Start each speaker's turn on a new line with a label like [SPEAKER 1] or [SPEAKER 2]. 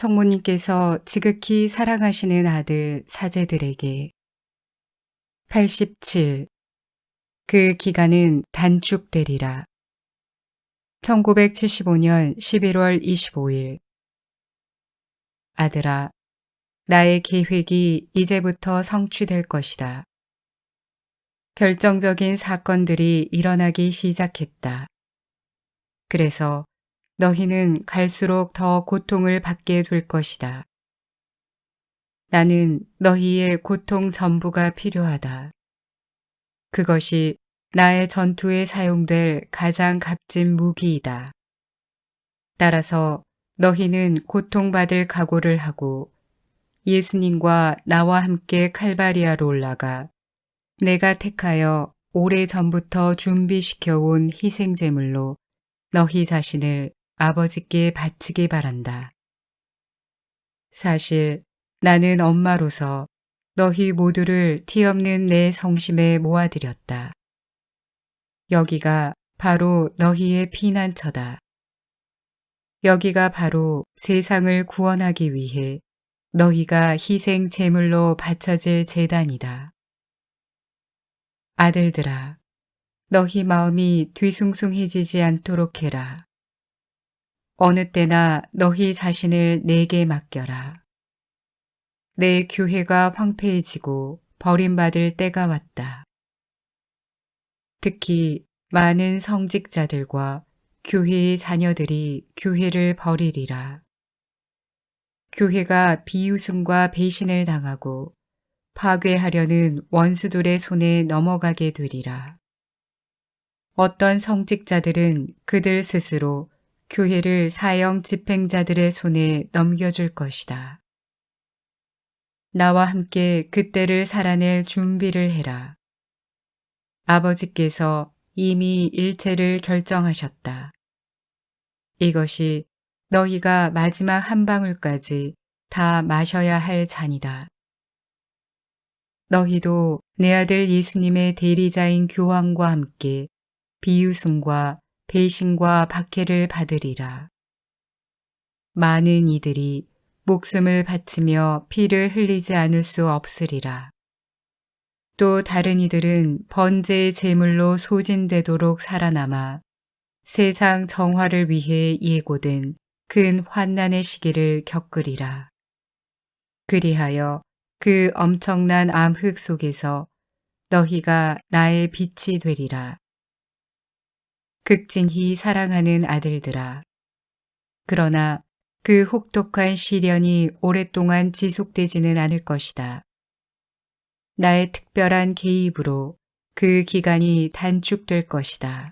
[SPEAKER 1] 성모님께서 지극히 사랑하시는 아들 사제들에게 87. 그 기간은 단축되리라. 1975년 11월 25일 아들아, 나의 계획이 이제부터 성취될 것이다. 결정적인 사건들이 일어나기 시작했다. 그래서 너희는 갈수록 더 고통을 받게 될 것이다. 나는 너희의 고통 전부가 필요하다. 그것이 나의 전투에 사용될 가장 값진 무기이다. 따라서 너희는 고통받을 각오를 하고 예수님과 나와 함께 칼바리아로 올라가 내가 택하여 오래 전부터 준비시켜 온 희생제물로 너희 자신을 아버지께 바치기 바란다. 사실 나는 엄마로서 너희 모두를 티 없는 내 성심에 모아들였다. 여기가 바로 너희의 피난처다. 여기가 바로 세상을 구원하기 위해 너희가 희생 제물로 바쳐질 재단이다. 아들들아, 너희 마음이 뒤숭숭해지지 않도록 해라. 어느 때나 너희 자신을 내게 맡겨라. 내 교회가 황폐해지고 버림받을 때가 왔다. 특히 많은 성직자들과 교회의 자녀들이 교회를 버리리라. 교회가 비웃음과 배신을 당하고 파괴하려는 원수들의 손에 넘어가게 되리라. 어떤 성직자들은 그들 스스로 교회를 사형 집행자들의 손에 넘겨줄 것이다. 나와 함께 그때를 살아낼 준비를 해라. 아버지께서 이미 일체를 결정하셨다. 이것이 너희가 마지막 한 방울까지 다 마셔야 할 잔이다. 너희도 내 아들 예수님의 대리자인 교황과 함께 비웃음과 배신과 박해를 받으리라. 많은 이들이 목숨을 바치며 피를 흘리지 않을 수 없으리라. 또 다른 이들은 번제의 제물로 소진되도록 살아남아 세상 정화를 위해 예고된 큰 환난의 시기를 겪으리라. 그리하여 그 엄청난 암흑 속에서 너희가 나의 빛이 되리라. 극진히 사랑하는 아들들아. 그러나 그 혹독한 시련이 오랫동안 지속되지는 않을 것이다. 나의 특별한 개입으로 그 기간이 단축될 것이다.